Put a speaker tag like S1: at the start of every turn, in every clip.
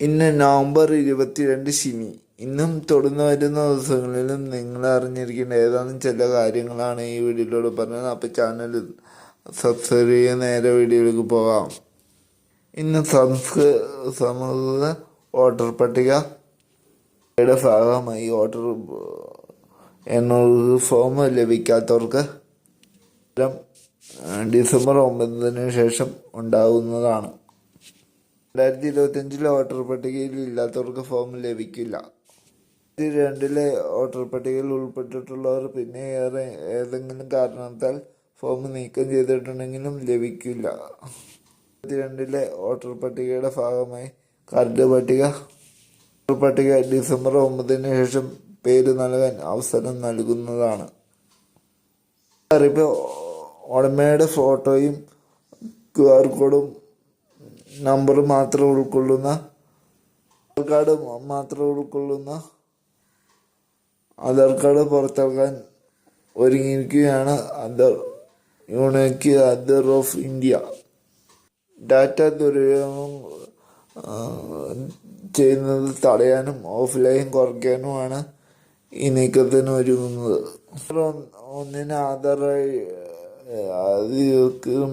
S1: ഇന്ന് നവംബർ ഇരുപത്തിരണ്ട് ശനി. ഇന്നും തുടർന്ന് വരുന്ന ദിവസങ്ങളിലും നിങ്ങൾ അറിഞ്ഞിരിക്കേണ്ട ഏതാനും ചില കാര്യങ്ങളാണ് ഈ വീഡിയോയിലൂടെ പറഞ്ഞത്. അപ്പോൾ ചാനൽ സബ്സ്ക്രൈബ് ചെയ്യുക നേരെ വീഡിയോയിലേക്ക് പോകാം. ഇന്ന് സംസ്കൃ സമൃദ്ധ വോട്ടർ പട്ടിക യുടെ ഭാഗമായി വോട്ടർ എണ്ണൂറ് ഫോം ലഭിക്കാത്തവർക്ക് ഡിസംബർ ഒമ്പതിന് ശേഷം ഉണ്ടാകുന്നതാണ്. രണ്ടായിരത്തി ഇരുപത്തിയഞ്ചിലെ വോട്ടർ പട്ടികയിൽ ഇല്ലാത്തവർക്ക് ഫോം ലഭിക്കില്ല. രണ്ടിലെ വോട്ടർ പട്ടികയിൽ ഉൾപ്പെട്ടിട്ടുള്ളവർ പിന്നെ ഏറെ ഏതെങ്കിലും കാരണത്താൽ ഫോം നീക്കം ചെയ്തിട്ടുണ്ടെങ്കിലും ലഭിക്കില്ല. രണ്ടിലെ വോട്ടർ പട്ടികയുടെ ഭാഗമായി കരട് പട്ടിക. വോട്ടർ പട്ടിക ഡിസംബർ ഒമ്പതിന് ശേഷം പേര് നൽകാൻ അവസരം നൽകുന്നതാണ്. അറിയിപ്പ് ഉടമയുടെ ഫോട്ടോയും ക്യു ആർ കോഡും നമ്പർ മാത്രം ഉൾക്കൊള്ളുന്ന ആധാർ കാർഡ് മാത്രം ഉൾക്കൊള്ളുന്ന ആധാർ കാർഡ് പുറത്തിറക്കാൻ ഒരുങ്ങിയിരിക്കുകയാണ് അതർ unique other of India data ദുരുപയോഗം ചെയ്യുന്നത് തടയാനും ഓഫ്ലൈൻ കുറയ്ക്കാനുമാണ് ഈ നീക്കത്തിന് ഒരുങ്ങുന്നത്. ഒന്ന് ഒന്നിന് ആധാർ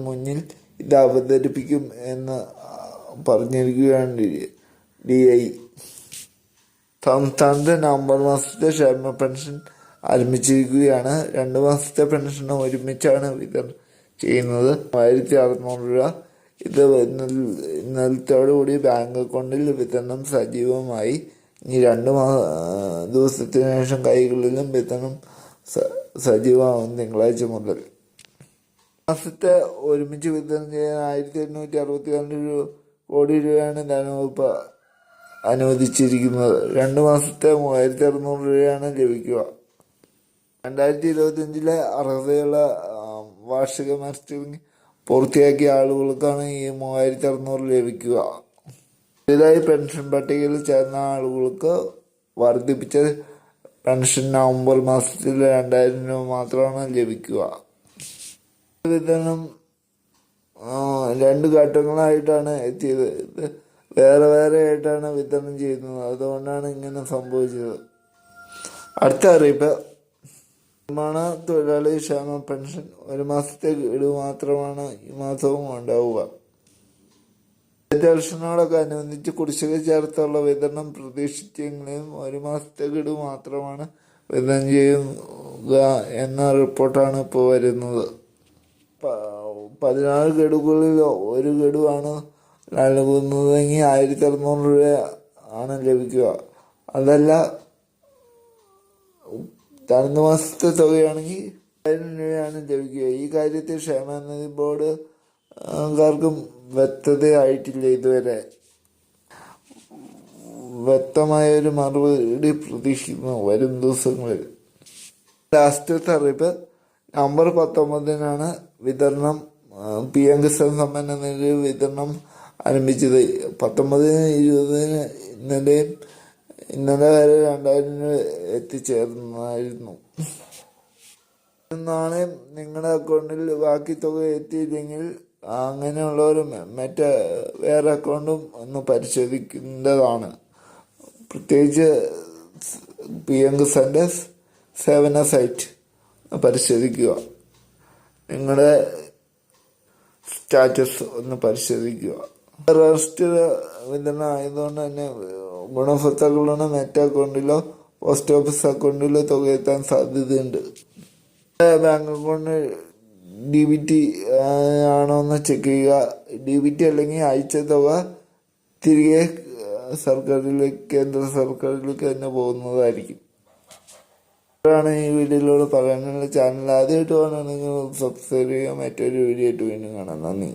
S1: മുന്നിൽ ഇത് അവതരിപ്പിക്കും എന്ന് പറഞ്ഞിരിക്കുകയാണ് ഡി ഐ സംസ്ഥാനത്ത് നവംബർ മാസത്തെ ക്ഷേമ പെൻഷൻ ആരംഭിച്ചിരിക്കുകയാണ്. രണ്ട് മാസത്തെ പെൻഷൻ ഒരുമിച്ചാണ് വിതരണം ചെയ്യുന്നത്. ആയിരത്തി അറുന്നൂറ് രൂപ. ഇത് ഇന്നലത്തോടുകൂടി ബാങ്ക് അക്കൗണ്ടിൽ വിതരണം സജീവമായി. ഇനി രണ്ട് മാ ദിവസത്തിന് ശേഷം കൈകളിലും വിതരണം സജീവമാകും തിങ്കളാഴ്ച മുതൽ. മാസത്തെ ഒരുമിച്ച് വിതരണം ചെയ്യാൻ ആയിരത്തി എണ്ണൂറ്റി അറുപത്തി രണ്ട് രൂപ കോടി രൂപയാണ് ധനവകുപ്പ് അനുവദിച്ചിരിക്കുന്നത്. രണ്ട് മാസത്തെ മൂവായിരത്തി അറുന്നൂറ് രൂപയാണ് ലഭിക്കുക. രണ്ടായിരത്തി ഇരുപത്തി അഞ്ചിലെ അർഹതയുള്ള വാർഷിക മസ്റ്ററിംഗ് പൂർത്തിയാക്കിയ ആളുകൾക്കാണ് ഈ മൂവായിരത്തി അറുന്നൂറ് ലഭിക്കുക. പുതിയതായി പെൻഷൻ പട്ടികയിൽ ചേർന്ന ആളുകൾക്ക് വർദ്ധിപ്പിച്ച പെൻഷൻ നവംബർ മാസത്തിൽ രണ്ടായിരം രൂപ മാത്രമാണ് ലഭിക്കുക. വിതരണം രണ്ട് ഘട്ടങ്ങളായിട്ടാണ് എത്തിയത്. വേറെ വേറെ ആയിട്ടാണ് വിതരണം ചെയ്യുന്നത്. അതുകൊണ്ടാണ് ഇങ്ങനെ സംഭവിച്ചത്. അടുത്ത അറിയിപ്പ്. നിർമ്മാണ തൊഴിലാളി ക്ഷേമ പെൻഷൻ ഒരു മാസത്തെ ഗഡു മാത്രമാണ് ഈ മാസവും ഉണ്ടാവുക. ഇലക്ഷനോടൊക്കെ അനുബന്ധിച്ച് കുടിശ്ശിക ചേർത്തുള്ള വിതരണം പ്രതീക്ഷിച്ചെങ്കിലും ഒരു മാസത്തെ ഗഡു മാത്രമാണ് വിതരണം ചെയ്യുക എന്ന റിപ്പോർട്ടാണ് ഇപ്പോൾ വരുന്നത്. പതിനാറ് ഗഡുകളിൽ ഒരു ഗഡുവാണ് നൽകുന്നതെങ്കിൽ ആയിരത്തി അറുന്നൂറ് രൂപ ആണ് ലഭിക്കുക. അതല്ല തണുന്ന മാസത്തെ തുകയാണെങ്കിൽ ആയിരം രൂപയാണ് ലഭിക്കുക. ഈ കാര്യത്തിൽ ക്ഷേമനിധി ബോർഡ് കാർക്കും വ്യക്തതയായിട്ടില്ല ഇതുവരെ. വ്യക്തമായ ഒരു മറുപടി പ്രതീക്ഷിക്കുന്നു വരും ദിവസങ്ങളിൽ. ലാസ്റ്റത്തെ അറിയിപ്പ് നവംബർ പത്തൊമ്പതിനാണ് വിതരണം പി എം കിസാൻ സമ്മാന നിധി വിതരണം ആരംഭിച്ചത്. പത്തൊമ്പതിന് ഇരുപതിന് ഇന്നലെയും ഇന്നലെ വരെ രണ്ടായിരം എത്തിച്ചേർന്നായിരുന്നു. നാളെ നിങ്ങളുടെ അക്കൗണ്ടിൽ ബാക്കി തുക എത്തിയില്ലെങ്കിൽ അങ്ങനെയുള്ളവർ മറ്റേ വേറെ അക്കൗണ്ടും ഒന്ന് പരിശോധിക്കേണ്ടതാണ്. പ്രത്യേകിച്ച് പി എം കിസാന്റെ സേവന സൈറ്റ്. പരിശോധിക്കുക. നിങ്ങളുടെ സ്റ്റാറ്റസ് ഒന്ന് പരിശോധിക്കുക. റെസ്റ്റ് വിതരണം ആയതുകൊണ്ട് തന്നെ ഗുണഭോക്താക്കളുടെ നെറ്റ് അക്കൗണ്ടിലോ പോസ്റ്റ് ഓഫീസ് അക്കൗണ്ടിലോ തുക എത്താൻ സാധ്യതയുണ്ട്. Bank account D B T ആണോ എന്ന് ചെക്ക് ചെയ്യുക. ഡി ബി ടി അല്ലെങ്കിൽ അയച്ച തുക തിരികെ സർക്കാരിലേക്ക് കേന്ദ്ര സർക്കാരിലേക്ക് തന്നെ പോകുന്നതായിരിക്കും. ഇതാണ് ഈ വീഡിയോയിലൂടെ പറയാനുള്ള ചാനൽ ആദ്യമായിട്ട് കാണുകയാണെങ്കിൽ സബ്സ്ക്രൈബ് ചെയ്യുക മറ്റൊരു വീഡിയോ ആയിട്ട് വീണ്ടും കാണാം. നന്ദി.